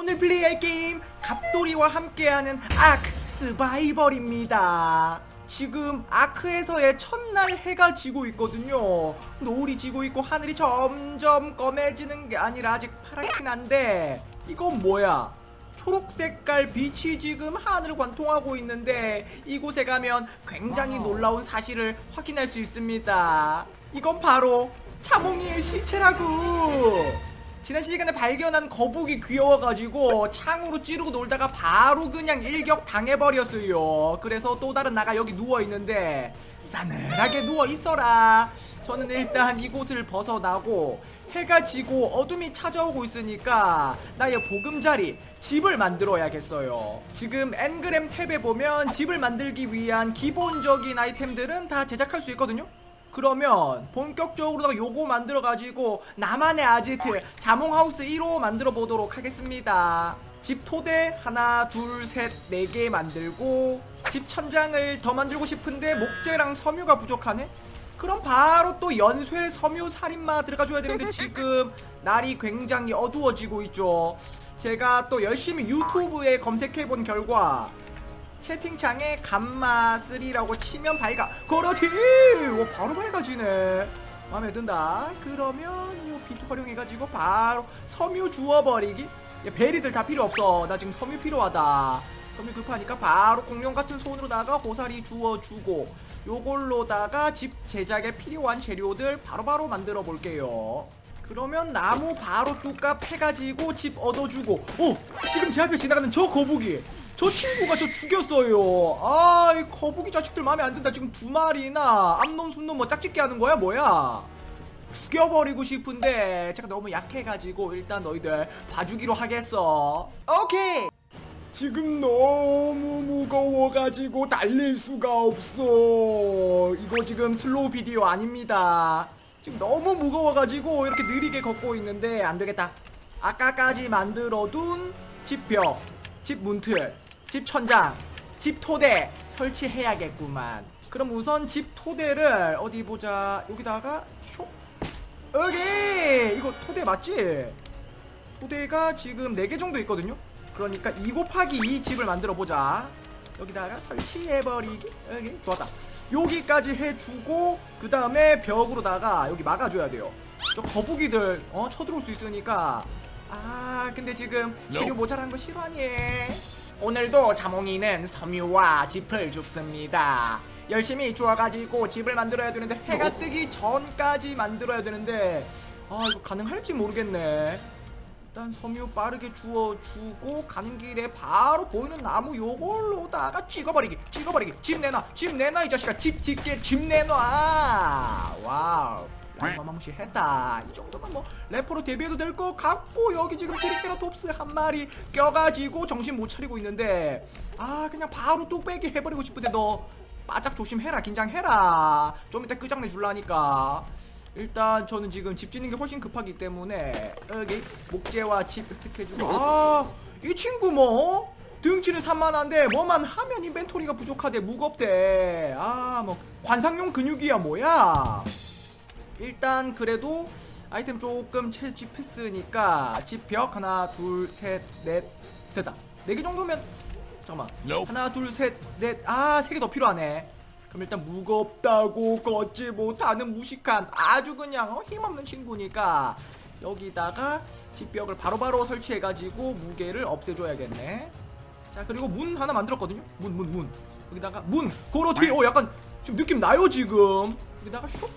오늘 플레이할 게임 갑돌이와 함께하는 아크 스바이벌입니다. 지금 아크에서의 첫날 해가 지고 있거든요. 노을이 지고 있고 하늘이 점점 검해지는 게 아니라 아직 파랗긴 한데 이건 뭐야? 초록 색깔 빛이 지금 하늘을 관통하고 있는데 이곳에 가면 굉장히 놀라운 사실을 확인할 수 있습니다. 이건 바로 차몽이의 시체라고. 지난 시간에 발견한 거북이 귀여워가지고 창으로 찌르고 놀다가 바로 그냥 일격 당해버렸어요. 그래서 또 다른 나가 여기 누워있는데 싸늘하게 누워있어라. 저는 일단 이곳을 벗어나고 해가 지고 어둠이 찾아오고 있으니까 나의 보금자리 집을 만들어야겠어요. 지금 엔그램 탭에 보면 집을 만들기 위한 기본적인 아이템들은 다 제작할 수 있거든요. 그러면 본격적으로 요거 만들어 가지고 나만의 아지트 자몽하우스 1호 만들어 보도록 하겠습니다. 집 토대 하나 둘셋네 개 만들고 집 천장을 더 만들고 싶은데 목재랑 섬유가 부족하네. 그럼 바로 또 연쇄 섬유 살인마 들어가 줘야 되는데 지금 날이 굉장히 어두워지고 있죠. 제가 또 열심히 유튜브에 검색해 본 결과 채팅창에 감마 3라고 치면 밝아 그렇지 오 바로 밝아지네. 마음에 든다. 그러면 요빛 활용해가지고 바로 섬유 주워버리기. 야, 베리들 다 필요 없어. 나 지금 섬유 필요하다. 섬유 급하니까 바로 공룡 같은 손으로다가 고사리 주워주고 요걸로다가 집 제작에 필요한 재료들 바로바로 만들어 볼게요. 그러면 나무 바로 뚝갑 해가지고 집 얻어주고. 오 지금 제 앞에 지나가는 저 거북이 저 친구가 저 죽였어요 아 이 거북이 자식들 마음에 안 든다 지금 두 마리나 암놈 숨놈 뭐 짝짓기 하는 거야 뭐야 죽여버리고 싶은데 제가 너무 약해가지고 일단 너희들 봐주기로 하겠어 오케이. 지금 너무 무거워가지고 달릴 수가 없어. 이거 지금 슬로우 비디오 아닙니다. 지금 너무 무거워가지고 이렇게 느리게 걷고 있는데 안 되겠다. 아까까지 만들어둔 집벽, 집 문틀, 집 천장, 집 토대 설치해야겠구만. 그럼 우선 집 토대를 어디 보자. 여기다가 쇼. 여기 이거 토대 맞지? 토대가 지금 4개 정도 있거든요? 그러니까 2 곱하기 2 집을 만들어 보자. 여기다가 설치해버리기. 여기, 좋았다. 여기까지 해주고, 그 다음에 벽으로다가 여기 막아줘야 돼요. 저 거북이들, 어, 쳐들어올 수 있으니까. 아, 근데 지금 재료 모자란 거 싫어하니? 오늘도 자몽이는 섬유와 짚을 줍습니다. 열심히 주워가지고 집을 만들어야 되는데 해가 뜨기 전까지 만들어야 되는데 아 이거 가능할지 모르겠네. 일단 섬유 빠르게 주워주고 가는 길에 바로 보이는 나무 요걸로다가 찍어버리기 찍어버리기. 집 내놔 집 내놔 이 자식아. 집 짓게 집 내놔. 와우 마마무시 했다. 이 정도면 뭐 래퍼로 데뷔해도 될 것 같고 여기 지금 트리케라톱스 한 마리 껴가지고 정신 못 차리고 있는데 아 그냥 바로 뚝배기 해버리고 싶은데 너 바짝 조심해라 긴장해라. 좀 이따 끄장내 줄라니까. 일단 저는 지금 집 짓는 게 훨씬 급하기 때문에 여기 목재와 집 획득해주고. 아이 친구 뭐? 등치는 산만한데 뭐만 하면 인벤토리가 부족하대 무겁대. 아 뭐 관상용 근육이야 뭐야 일단 그래도 아이템 조금 채집했으니까 집벽 하나 둘 셋 넷 됐다. 네 개 정도면 잠깐만. 하나 둘 셋 넷. 아 세 개 더 필요하네. 그럼 일단 무겁다고 걷지 못하는 무식한 아주 그냥 어, 힘없는 친구니까 여기다가 집벽을 바로바로 설치해가지고 무게를 없애줘야겠네. 자 그리고 문 하나 만들었거든요. 문 문 문. 여기다가 문. 고로 뒤에 어 약간 지금 느낌 나요 지금? 여기다가 슉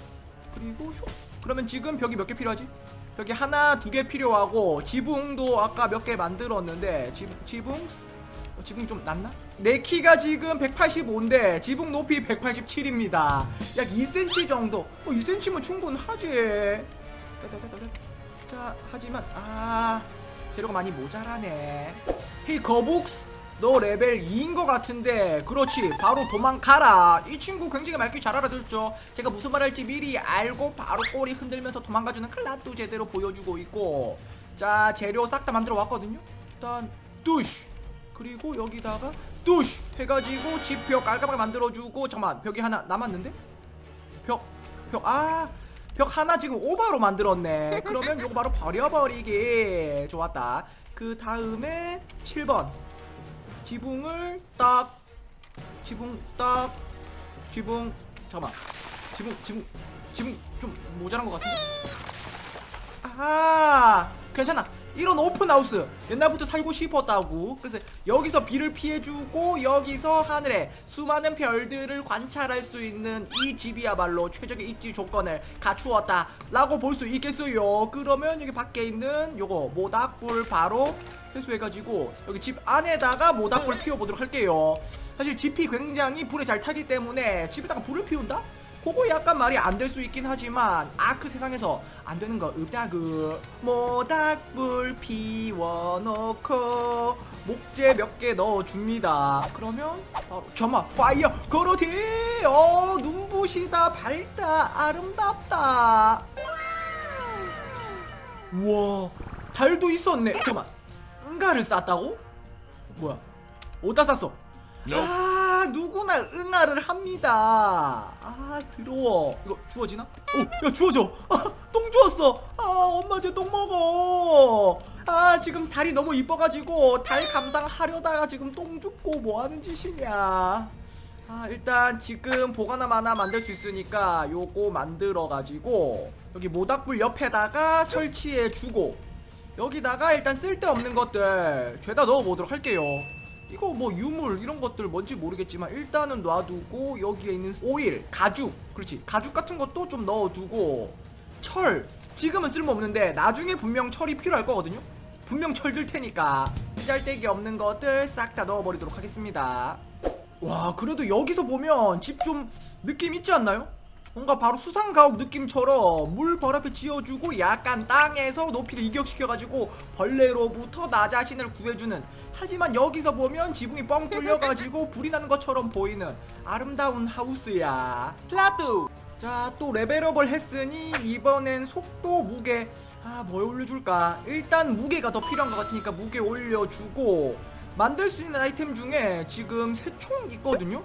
그리고 슉 그러면 지금 벽이 몇 개 필요하지? 벽이 하나 두 개 필요하고 지붕도 아까 몇 개 만들었는데 지, 지붕? 어, 지붕 좀 낮나? 내 키가 지금 185인데 지붕 높이 187입니다. 약 2cm 정도. 어 2cm면 충분하지. 자 하지만 아 재료가 많이 모자라네. 헤이 거북스 너 레벨 2인 것 같은데. 그렇지. 바로 도망가라. 이 친구 굉장히 말귀 잘 알아듣죠. 제가 무슨 말 할지 미리 알고 바로 꼬리 흔들면서 도망가주는 클라도 제대로 보여주고 있고. 자 재료 싹 다 만들어 왔거든요. 일단 뚜쉬 그리고 여기다가 뚜쉬 해가지고 집벽 깔끔하게 만들어주고. 잠깐만 벽이 하나 남았는데? 벽 벽 아 벽 하나 지금 오바로 만들었네. 그러면 요거 바로 버려버리기. 좋았다. 그 다음에 7번 지붕을 딱 지붕 딱 지붕 잠깐만. 지붕 지붕 지붕 좀 모자란 것 같은데. 아 괜찮아. 이런 오픈하우스. 옛날부터 살고 싶었다고. 그래서 여기서 비를 피해주고 여기서 하늘에 수많은 별들을 관찰할 수 있는 이 집이야말로 최적의 입지 조건을 갖추었다 라고 볼 수 있겠어요? 그러면 여기 밖에 있는 요거 모닥불 바로 회수해가지고 여기 집 안에다가 모닥불 피워보도록 할게요. 사실 집이 굉장히 불에 잘 타기 때문에 집에다가 불을 피운다? 그거 약간 말이 안 될 수 있긴 하지만 아크 세상에서 안 되는 거. 없다 그 모닥불 피워놓고 목재 몇 개 넣어줍니다. 그러면 바로 점마 파이어 그렇지 어 눈부시다 밝다 아름답다. 우와 달도 있었네. 잠깐만 응가를 쌌다고? 뭐야? 어디다 쌌어? 아 누구나 응아를 합니다. 아 더러워. 이거 주워지나? 어, 야 주워져. 아, 똥 주웠어. 아 엄마 제 똥 먹어. 아 지금 달이 너무 이뻐가지고 달 감상하려다가 지금 똥 줍고 뭐하는 짓이냐. 아 일단 지금 보관함 하나 만들 수 있으니까 요거 만들어가지고 여기 모닥불 옆에다가 설치해주고 여기다가 일단 쓸데없는 것들 죄다 넣어보도록 할게요. 이거 뭐 유물 이런 것들 뭔지 모르겠지만 일단은 놔두고 여기에 있는 오일, 가죽 그렇지. 가죽 같은 것도 좀 넣어두고 철. 지금은 쓸모없는데 나중에 분명 철이 필요할 거거든요. 분명 철 들 테니까 짤데기 없는 것들 싹 다 넣어버리도록 하겠습니다. 와 그래도 여기서 보면 집 좀 느낌 있지 않나요? 뭔가 바로 수상가옥 느낌처럼 물벌 앞에 지어주고 약간 땅에서 높이를 이격시켜가지고 벌레로부터 나 자신을 구해주는. 하지만 여기서 보면 지붕이 뻥 뚫려가지고 불이 나는 것처럼 보이는 아름다운 하우스야. 플라뚜! 자 또 레벨업을 했으니 이번엔 속도 무게 아뭐 올려줄까? 일단 무게가 더 필요한 것 같으니까 무게 올려주고 만들 수 있는 아이템 중에 지금 새 총 있거든요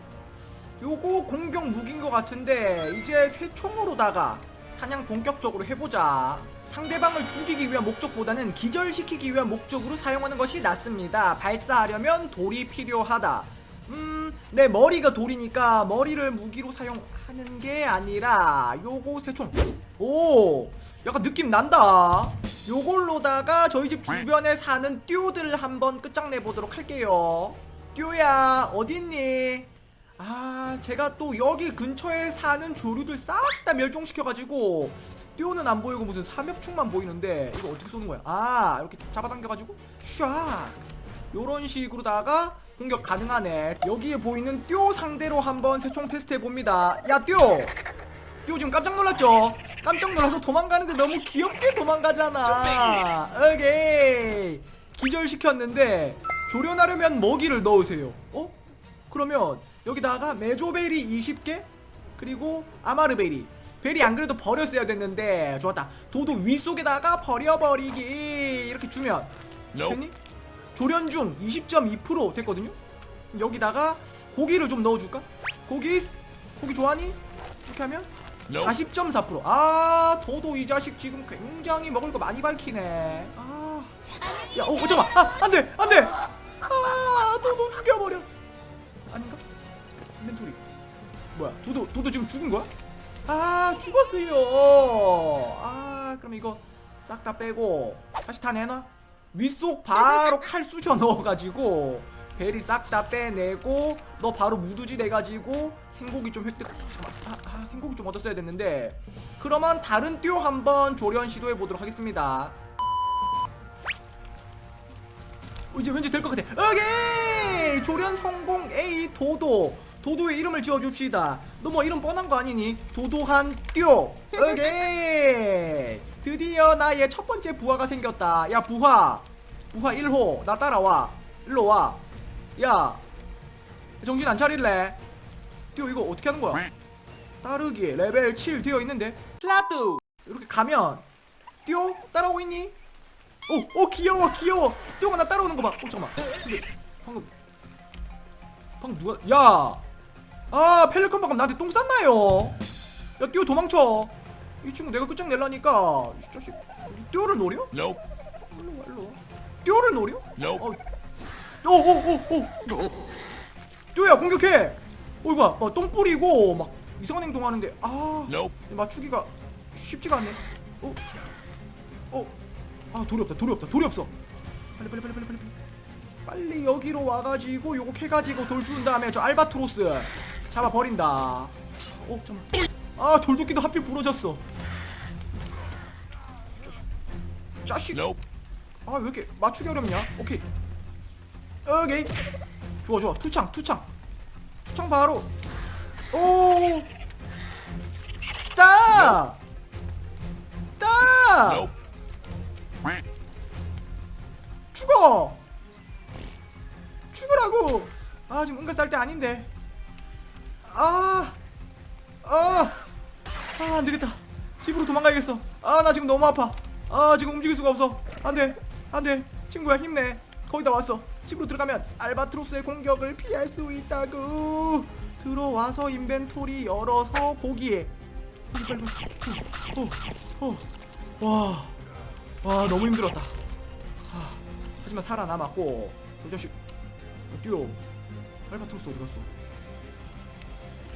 요거 공격 무기인 것 같은데 이제 새 총으로다가 사냥 본격적으로 해보자. 상대방을 죽이기 위한 목적보다는 기절시키기 위한 목적으로 사용하는 것이 낫습니다. 발사하려면 돌이 필요하다. 음, 내 머리가 돌이니까 머리를 무기로 사용하는 게 아니라 요거 새총. 오 약간 느낌 난다. 요걸로다가 저희 집 주변에 사는 띠오들을 한번 끝장내보도록 할게요. 띠오야 어딨니 아 제가 또 여기 근처에 사는 조류들 싹 다 멸종시켜가지고 띠오는 안 보이고 무슨 삼엽충만 보이는데 이거 어떻게 쏘는 거야? 아 이렇게 잡아당겨가지고 샤 요런 식으로다가 공격 가능하네. 여기에 보이는 띠오 상대로 한번 새총 테스트 해봅니다. 야 띠오 띠오 지금 깜짝 놀랐죠? 깜짝 놀라서 도망가는데 너무 귀엽게 도망가잖아. 오케이. 기절시켰는데 조련하려면 먹이를 넣으세요. 어? 그러면 여기다가 메조베리 20개 그리고 아마르베리 베리 안 그래도 버렸어야 됐는데 좋았다 도도 윗속에다가 버려버리기 이렇게 주면 됐니? 조련 중 20.2% 됐거든요 여기다가 고기를 좀 넣어줄까? 고기 고기 좋아하니? 이렇게 하면 40.4%아 도도 이 자식 지금 굉장히 먹을 거 많이 밝히네 아 야, 어, 어, 잠깐만. 아, 안 돼, 안 돼. 아, 도도 죽여버려. 뭐야, 도도, 도도 지금 죽은 거야? 아, 죽었어요. 아, 그럼 이거 싹 다 빼고 다시 다 내놔. 윗속 바로 칼 쑤셔 넣어가지고 베리 싹 다 빼내고 너 바로 무두지 내가지고 생고기 좀 획득. 아, 아, 생고기 좀 얻었어야 됐는데. 그러면 다른 띠오 한번 조련 시도해 보도록 하겠습니다. 어, 이제 왠지 될 것 같아. 오케이! 조련 성공 A 도도. 도도의 이름을 지어줍시다. 너 뭐 이름 뻔한 거 아니니? 도도한 띠오. 오케이! 드디어 나의 첫 번째 부하가 생겼다. 야, 부하. 부하 1호. 나 따라와. 일로 와. 야. 정신 안 차릴래? 띠오 이거 어떻게 하는 거야? 따르기 레벨 7 되어 있는데. 플라뚜. 이렇게 가면 띠오 따라오고 있니? 오, 오 귀여워 귀여워 띠용아 나 따라오는 거 봐. 어 잠깐만. 방금 방금 누가 야. 아 펠리컨 방금 나한테 똥 쌌나요? 야 띠오 도망쳐. 이 친구 내가 끝장 낼라니까 이 자식 띠오를 노려? 일로 와 일로 와. 듀오를 노려? 어, 오오오오 듀오야 공격해 어 이거 봐 어, 똥 뿌리고 막 이상한 행동하는데 아. 맞추기가 쉽지가 않네 어? 어? 아 돌이 없다 돌이 없다 돌이 없어 빨리 빨리 빨리 빨리 빨리 빨리 여기로 와가지고 요거 캐가지고 돌준 다음에 저 알바트로스 잡아 버린다. 어 잠깐 아 돌도끼도 하필 부러졌어. 자식. 자식 Nope. 아왜 이렇게 맞추기 어렵냐? 오케이. 오케이. 좋아 좋아. 투창 투창. 투창 바로. 오! 따! 따! 죽어! 죽으라고! 아 지금 응가 쌀때 아닌데 아! 아! 아 안 되겠다. 집으로 도망가야겠어. 아 나 지금 너무 아파. 아 지금 움직일 수가 없어. 안 돼 안 돼. 친구야 힘내. 거의 다 왔어. 집으로 들어가면 알바트로스의 공격을 피할 수 있다고. 들어와서 인벤토리 열어서 고기에. 어, 어, 와, 와 너무 힘들었다. 아, 하지만 살아남았고 저 자식. 뛰어. 알바트로스 어디 갔어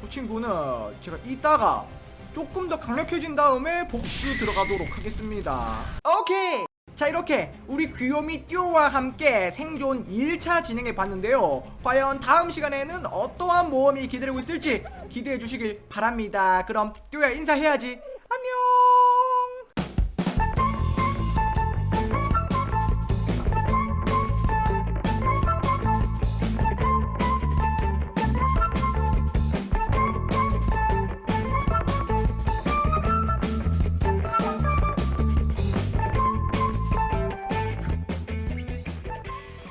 저 친구는 제가 이따가 조금 더 강력해진 다음에 복수 들어가도록 하겠습니다. 오케이! 자 이렇게 우리 귀요미 듀오와 함께 생존 2일차 진행해 봤는데요. 과연 다음 시간에는 어떠한 모험이 기다리고 있을지 기대해 주시길 바랍니다. 그럼 듀오야 인사해야지.